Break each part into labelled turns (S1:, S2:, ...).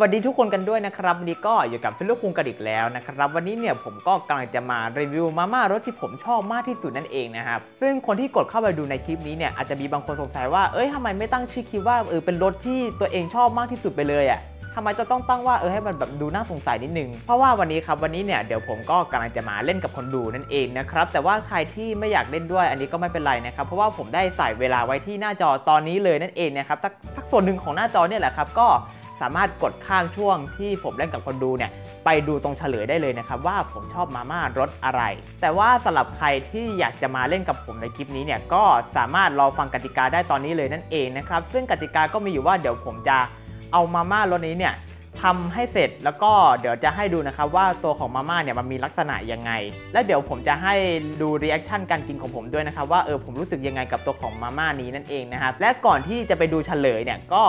S1: วัสดีทุกคนกันด้วยนะครับวันนี้ก็อยู่กับฟิลลูกคุงกันอีกแล้วนะครับ วันนี้เนี่ยผมก็กำลังจะมารีวิวมาม่ารสที่ผมชอบมากที่สุดนั่นเองนะครับซึ่งคนที่กดเข้าไปดูในคลิปนี้เนี่ยอาจจะมีบางคนสงสัยว่าเอ้ยทำไมไม่ตั้งชื่อคลิปว่าเออเป็นรสที่ตัวเองชอบมากที่สุดไปเลยอะทำไมจะต้องตั้งว่าเออให้มันแบบดูน่าสงสัยนิดนึง เพราะว่าวันนี้ครับวันนี้เนี่ยเดี๋ยวผมก็กำลังจะมาเล่นกับคนดูนั่นเองนะครับ แต่ว่าใครที่ไม่อยากเล่นด้วยอันนี้ก็ไม่เป็นไรนะครับ เพราะว่าผมได้ใส่เวลาไว้ที่หน้าจอตอนนี้เลยนั่นเองนะครับสักสักส่วนหนึ่งของหน้าจอเนี่ยแหละครับก็ สามารถกดข้ามช่วงที่ผมเล่นกับคนดูเนี่ยไปดูตรงเฉลยได้เลยนะครับว่าผมชอบมาม่ารสอะไร แต่ว่าสำหรับใครที่อยากจะมาเล่นกับผมในคลิปนี้เนี่ยก็สามารถรอฟังกติกาได้ตอนนี้เลยนั่นเองนะครับซึ่งกติกาก็มีอยู่ว่าเดี๋ยวผมจะเอามาม่ารสนี้เนี่ยทำให้เสร็จแล้วก็เดี๋ยวจะให้ดูนะครับว่าตัวของมาม่าเนี่ยมันมีลักษณะยังไง และเดี๋ยวผมจะให้ดูรีแอคชั่นการกินของผมด้วยนะครับว่าเออผมรู้สึกยังไงกับตัวของมาม่านี้นั่นเองนะครับและก่อนที่จะไปดูเฉลยเนี่ยก็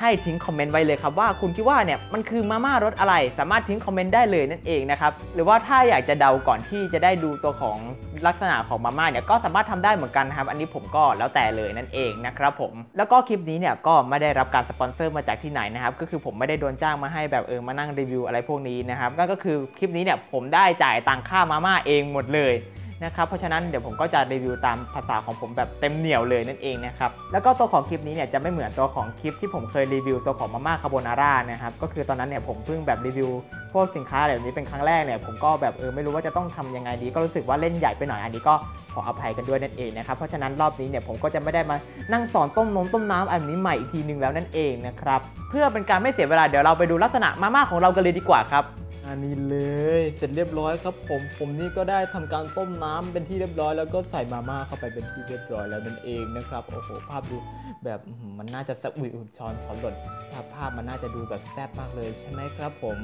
S1: ให้ทิ้งคอมเมนต์ไว้เลยครับว่าคุณคิดว่าเนี่ยมันคือมาม่ารสอะไร สามารถทิ้งคอมเมนต์ได้เลยนั่นเองนะครับหรือว่าถ้าอยากจะเดาก่อนที่จะได้ดูตัวของลักษณะของมาม่าเนี่ยก็สามารถทำได้เหมือนกันครับอันนี้ผมก็แล้วแต่เลยนั่นเองนะครับผมแล้วก็คลิปนี้เนี่ยก็ไม่ได้รับการสปอนเซอร์มาจากที่ไหนนะครับก็คือผมไม่ได้โดนจ้างมาให้แบบเออมานั่งรีวิวอะไรพวกนี้นะครับนั่นก็คือคลิปนี้เนี่ยผมได้จ่ายตังค่ามาม่าเองหมดเลย นะครับเพราะฉะนั้นเดี๋ยวผมก็จะรีวิวตามภาษาของผมแบบเต็มเหนียวเลยนั่นเองนะครับแล้วก็ตัวของคลิปนี้เนี่ยจะไม่เหมือนตัวของคลิปที่ผมเคยรีวิวตัวของมาม่าคาโบนาร่านะครับก็คือตอนนั้นเนี่ยผมเพิ่งแบบรีวิวพวกสินค้าแบบนี้เป็นครั้งแรกเนี่ยผมก็แบบเออไม่รู้ว่าจะต้องทำยังไงดี ก็รู้สึกว่าเล่นใหญ่ไปหน่อยอันนี้ก็ขออภัยกันด้วยนั่นเองนะครับเพราะฉะนั้นรอบนี้เนี่ยผมก็จะไม่ได้มานั่งสอนต้มนมต้มน้ำอันนี้ใหม่อีกทีนึงแล้วนั่นเองนะครับเพื่อเป็นการไม่เสียเวลาเดี๋ยวเราไปดูลักษณะมาม่าของเรากันเลยดีกว่าครับ อันนี้เลย เสร็จเรียบร้อยครับผม ผมนี่ก็ได้ทำการต้มน้ำเป็นที่เรียบร้อย แล้วก็ใส่มาม่าเข้าไปเป็นที่เรียบร้อยแล้วนั่นเองนะครับ โอ้โห ภาพดูแบบมันน่าจะสะอุ้ยอุ๊ยช้อนช้อนหล่นภาพภาพมันน่าจะดูแบบแซ่บมากเลยใช่ไหมครับ ผม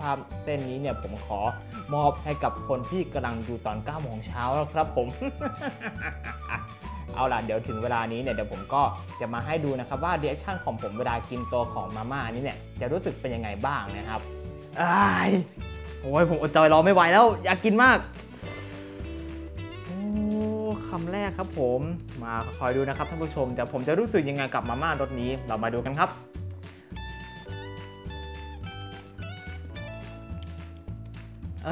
S1: ภาพเส้นนี้เนี่ยผมขอมอบให้กับคนที่กำลังดูตอน9โมงเช้าแล้วครับผมเอาล่ะเดี๋ยวถึงเวลานี้เนี่ยเดี๋ยวผมก็จะมาให้ดูนะครับว่าเรีแอคชั่นของผมเวลากินตัวของมาม่านี้เนี่ยจะรู้สึกเป็นยังไงบ้างนะครับ โอ้ยผมอดใจรอไม่ไหวแล้ว อยากกินมากโอ้คำแรกครับผม มาคอยดูนะครับท่านผู้ชม แต่ผมจะรู้สึกยังไงกับมาม่ารสนี้ เรามาดูกันครับอ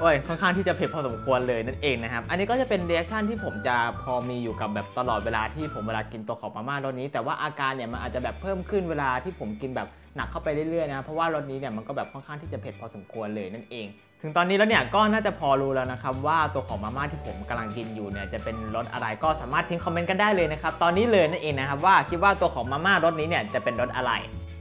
S1: โอ้ยค่อนข้างที่จะเผ็ดพอสมควรเลยนั่นเองนะครับ อันนี้ก็จะเป็นเรีแอคชั่นที่ผมจะพอมีอยู่กับแบบตลอดเวลาที่ผมเวลากินตัวของมาม่ารสนี้ แต่ว่าอาการเนี่ยมันอาจจะแบบเพิ่มขึ้นเวลาที่ผมกินแบบหนักเข้าไปเรื่อยๆนะเพราะว่ารสนี้เนี่ยมันก็แบบค่อนข้างที่จะเผ็ดพอสมควรเลยนั่นเอง ถึงตอนนี้แล้วเนี่ยก็น่าจะพอรู้แล้วนะครับว่าตัวของมาม่าที่ผมกำลังกินอยู่เนี่ยจะเป็นรสอะไรก็สามารถทิ้งคอมเมนต์กันได้เลยนะครับตอนนี้เลยนั่นเองนะครับว่าคิดว่าตัวของมาม่ารสนี้เนี่ยจะเป็นรสอะไร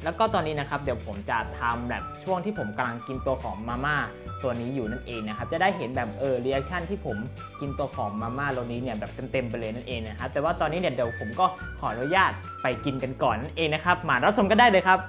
S1: แล้วก็ตอนนี้นะครับเดี๋ยวผมจะทำแบบช่วงที่ผมกำลังกินตัวของมาม่า ตัวนี้อยู่นั่นเองนะครับจะได้เห็นแบบเออรีแอคชั่นที่ผมกินตัวของมาม่าโรนี้เนี่ยแบบเต็มๆไปเลยนั่นเองนะครับแต่ว่าตอนนี้เนี่ยเดี๋ยวผมก็ขออนุญาตไปกินกันก่อนนั่นเองนะครับมารับชมกันได้เลยครับ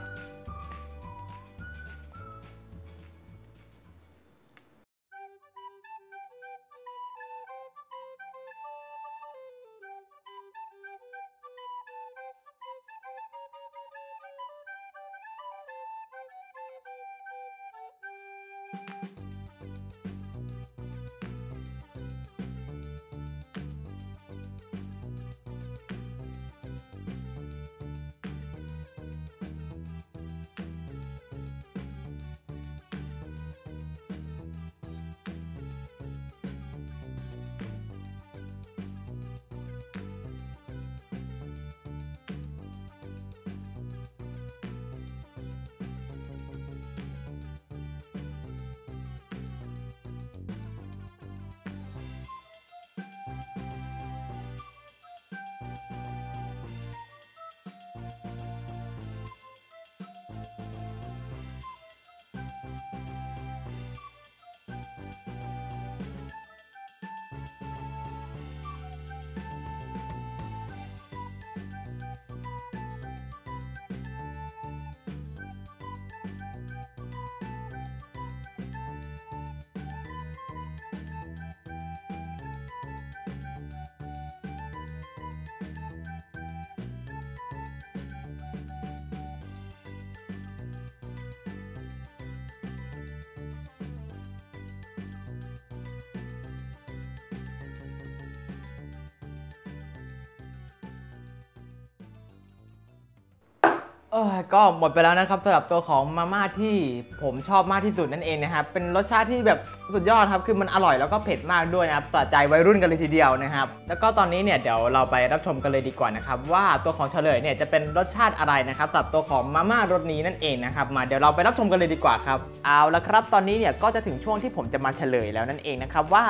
S1: ก็หมดไปแล้วนะครับสำหรับตัวของมาม่าที่ผมชอบมากที่สุดนั่นเองนะครับเป็นรสชาติที่แบบสุดยอดครับคือมันอร่อยแล้วก็เผ็ดมากด้วยนะครับสะใจวัยรุ่นกันเลยทีเดียวนะครับ แล้วก็ตอนนี้เนี่ยเดี๋ยวเราไปรับชมกันเลยดีกว่านะครับว่าตัวของเฉลยเนี่ยจะเป็นรสชาติอะไรนะครับสำหรับตัวของมาม่ารสนี้นั่นเองนะครับมาเดี๋ยวเราไปรับชมกันเลยดีกว่าครับเอาละครับตอนนี้เนี่ยก็จะถึงช่วงที่ผมจะมาเฉลยแล้วนั่นเองนะครับว่า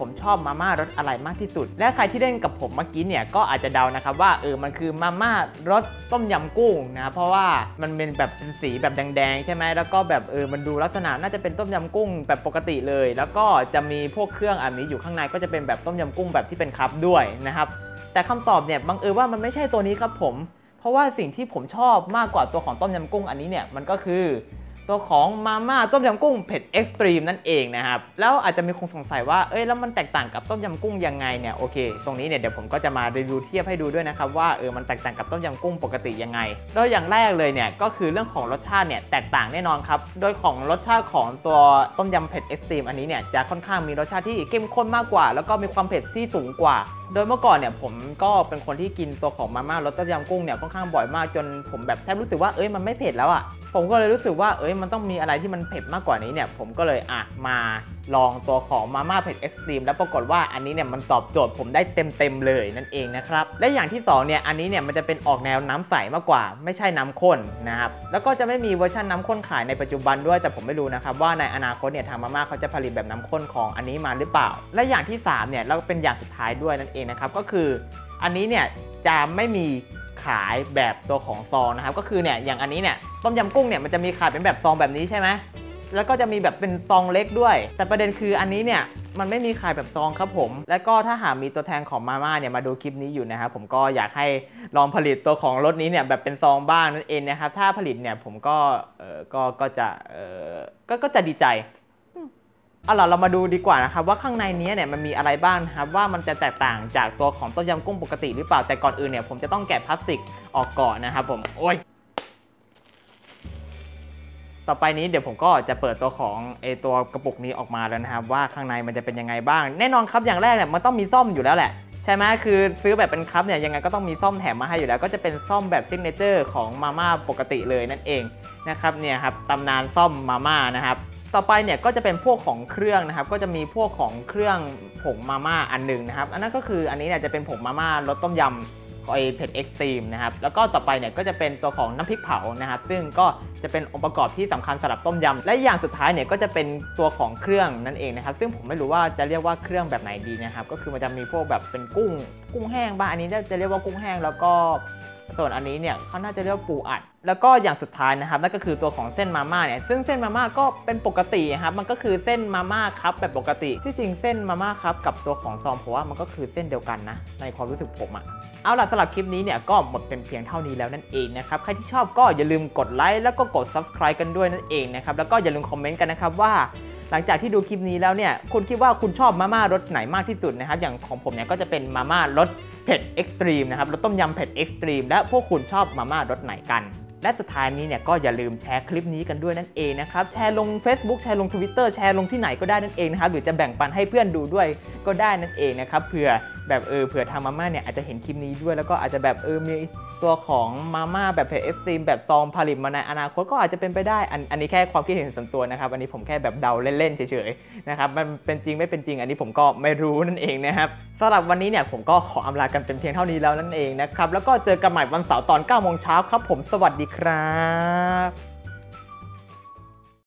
S1: ผมชอบมาม่ารสอะไรมากที่สุด และใครที่เล่นกับผมเมื่อกี้เนี่ยก็อาจจะเดานะครับว่าเออมันคือมาม่ารสต้มยำกุ้งนะเพราะว่ามันเป็นแบบเป็นสีแบบแดงๆใช่ไหมแล้วก็แบบเออมันดูลักษณะน่าจะเป็นต้มยำกุ้งแบบปกติเลย แล้วก็จะมีพวกเครื่องอันนี้อยู่ข้างในก็จะเป็นแบบต้มยำกุ้งแบบที่เป็นคัพด้วยนะครับแต่คำตอบเนี่ยบังเอิญว่ามันไม่ใช่ตัวนี้ครับผม เพราะว่าสิ่งที่ผมชอบมากกว่าตัวของต้มยำกุ้งอันนี้เนี่ยมันก็คือ ตัวของมาม่าต้มยำกุ้งเผ็ดเอ็กซ์ตรีมนั่นเองนะครับ แล้วอาจจะมีคนสงสัยว่าเอ้ยแล้วมันแตกต่างกับต้มยำกุ้งยังไงเนี่ยโอเคตรงนี้เนี่ยเดี๋ยวผมก็จะมารีวิวเทียบให้ดูด้วยนะครับว่าเออมันแตกต่างกับต้มยำกุ้งปกติยังไง โดยอย่างแรกเลยเนี่ยก็คือเรื่องของรสชาติเนี่ยแตกต่างแน่นอนครับโดยของรสชาติของตัวต้มยำเผ็ดเอ็กซ์ตรีมอันนี้เนี่ยจะค่อนข้างมีรสชาติที่เข้มข้นมากกว่า แล้วก็มีความเผ็ดที่สูงกว่า โดยเมื่อก่อนเนี่ยผมก็เป็นคนที่กินตัวของมาม่ารสต้มยำกุ้งเนี่ยค่อนข้างบ่อยมากจนผมแบบแทบรู้สึกว่าเอ้ยมันไม่เผ็ดแล้วอะผมก็เลยรู้สึกว่าเอ้ยมันต้องมีอะไรที่มันเผ็ดมากกว่านี้เนี่ย ผมก็เลยอะมาลองตัวของมาม่าเผ็ดเอ็กซ์ตรีมแล้วปรากฏว่าอันนี้เนี่ยมันตอบโจทย์ผมได้เต็มๆเลยนั่นเองนะครับ และอย่างที่สองเนี่ยอันนี้เนี่ยมันจะเป็นออกแนวน้ำใสมากกว่า ไม่ใช่น้ำข้นนะครับแล้วก็จะไม่มีเวอร์ชันน้ำข้นขายในปัจจุบันด้วย แต่ผมไม่รู้นะครับว่าในอนาคตเนี่ยทางมาม่าเขาจะผลิตแบบน้ำข้นของอันนี้มาหรือเปล่า และอย่างที่สามเนี่ยแล้วก็เป็นอย่างสุดท้ายด้วยนั่นเองนะครับก็คือ อันนี้เนี่ยจะไม่มี ขายแบบตัวของซองนะครับก็คือเนี่ยอย่างอันนี้เนี่ยต้มยำกุ้งเนี่ยมันจะมีขายเป็นแบบซองแบบนี้ใช่ไหมแล้วก็จะมีแบบเป็นซองเล็กด้วย แต่ประเด็นคืออันนี้เนี่ยมันไม่มีขายแบบซองครับผม และก็ถ้าหากมีตัวแทนของมาม่าเนี่ยมาดูคลิปนี้อยู่นะครับผมก็อยากให้ลองผลิตตัวของรถนี้เนี่ยแบบเป็นซองบ้างนั่นเองนะครับถ้าผลิตเนี่ยผมก็เออก็ก็จะเออก็ก็จะดีใจ เอาล่ะเรามาดูดีกว่านะครับว่าข้างในนี้เนี่ยมันมีอะไรบ้างนะครับว่ามันจะแตกต่างจากตัวของต้มยำกุ้งปกติหรือเปล่าแต่ก่อนอื่นเนี่ยผมจะต้องแกะพลาสติกออกก่อนนะครับผมโอ้ยต่อไปนี้เดี๋ยวผมก็จะเปิดตัวของไอตัวกระปุกนี้ออกมาแล้วนะครับว่าข้างในมันจะเป็นยังไงบ้าง แน่นอนครับอย่างแรกเนี่ยมันต้องมีซ่อมอยู่แล้วแหละใช่ไหมคือซื้อแบบเป็นคัพเนี่ยยังไงก็ต้องมีซ่อมแถมมาให้อยู่แล้ว ก็จะเป็นซ่อมแบบซิกเนเจอร์ของมาม่าปกติเลยนั่นเองนะครับเนี่ยครับตำนานซ่อมมาม่านะครับ ต่อไปเนี่ยก็จะเป็นพวกของเครื่องนะครับ ก็จะมีพวกของเครื่องผงมาม่าอันหนึ่งนะครับ อันนั้นก็คืออันนี้เนี่ยจะเป็นผงมาม่ารสต้มยำไอเผ็ดเอ็กซ์ตรีมนะครับ แล้วก็ต่อไปเนี่ยก็จะเป็นตัวของน้ำพริกเผานะครับ ซึ่งก็จะเป็นองค์ประกอบที่สำคัญสำหรับต้มยำและอย่างสุดท้ายเนี่ยก็จะเป็นตัวของเครื่องนั่นเองนะครับ ซึ่งผมไม่รู้ว่าจะเรียกว่าเครื่องแบบไหนดีนะครับ ก็คือมันจะมีพวกแบบเป็นกุ้ง กุ้งแห้งบ้างอันนี้จะเรียกว่ากุ้งแห้ง แล้วก็ส่วนอันนี้เนี่ยเขาน่าจะเรียกว่าปูอัด แล้วก็อย่างสุดท้ายนะครับนั่นก็คือตัวของเส้นมาม่าเนี่ยซึ่งเส้นมาม่าก็เป็นปกติครับมันก็คือเส้นมาม่าครับแบบปกติ ที่จริงเส้นมาม่าครับกับตัวของซองผมว่ามันก็คือเส้นเดียวกันนะในความรู้สึกผมอะเอาล่ะสำหรับคลิปนี้เนี่ยก็หมดเป็นเพียงเท่านี้แล้วนั่นเองนะครับใครที่ชอบก็อย่าลืมกดไลค์แล้วก็กด subscribe กันด้วยนั่นเองนะครับแล้วก็อย่าลืมคอมเมนต์กันนะครับว่าหลังจากที่ดูคลิปนี้แล้วเนี่ย คุณคิดว่าคุณชอบมาม่ารสไหนมากที่สุดนะครับ อย่างของผมเนี่ยก็จะเป็นมาม่ารสเผ็ดเอ็กซ์ตรีมนะครับ รสต้มยำเผ็ดเอ็กซ์ตรีม และพวกคุณชอบมาม่ารสไหนกัน และสุดท้ายนี้เนี่ยก็อย่าลืมแชร์คลิปนี้กันด้วยนั่นเองนะครับ แชร์ลง Facebook แชร์ลง Twitter แชร์ลงที่ไหนก็ได้นั่นเองนะครับหรือจะแบ่งปันให้เพื่อนดูด้วยก็ได้นั่นเองนะครับเผื่อแบบเออเผื่อทางมาม่าเนี่ยอาจจะเห็นคลิปนี้ด้วยแล้วก็อาจจะแบบเออมี ตัวของมาม่าแบบเผ็ดเอ็กซ์ตรีมแบบซองผลิตมาในอนาคตก็อาจจะเป็นไปได้ อันอันนี้แค่ความคิดเห็นส่วนตัวนะครับ อันนี้ผมแค่แบบเดาเล่นๆเฉยๆนะครับ มันเป็นจริงไม่เป็นจริง อันนี้ผมก็ไม่รู้นั่นเองนะครับสำหรับวันนี้เนี่ยผมก็ขออำลากันเป็นเพียงเท่านี้แล้วนั่นเองนะครับ แล้วก็เจอกันใหม่วันเสาร์ตอน9โมงเช้าครับ ผมสวัสดีครับ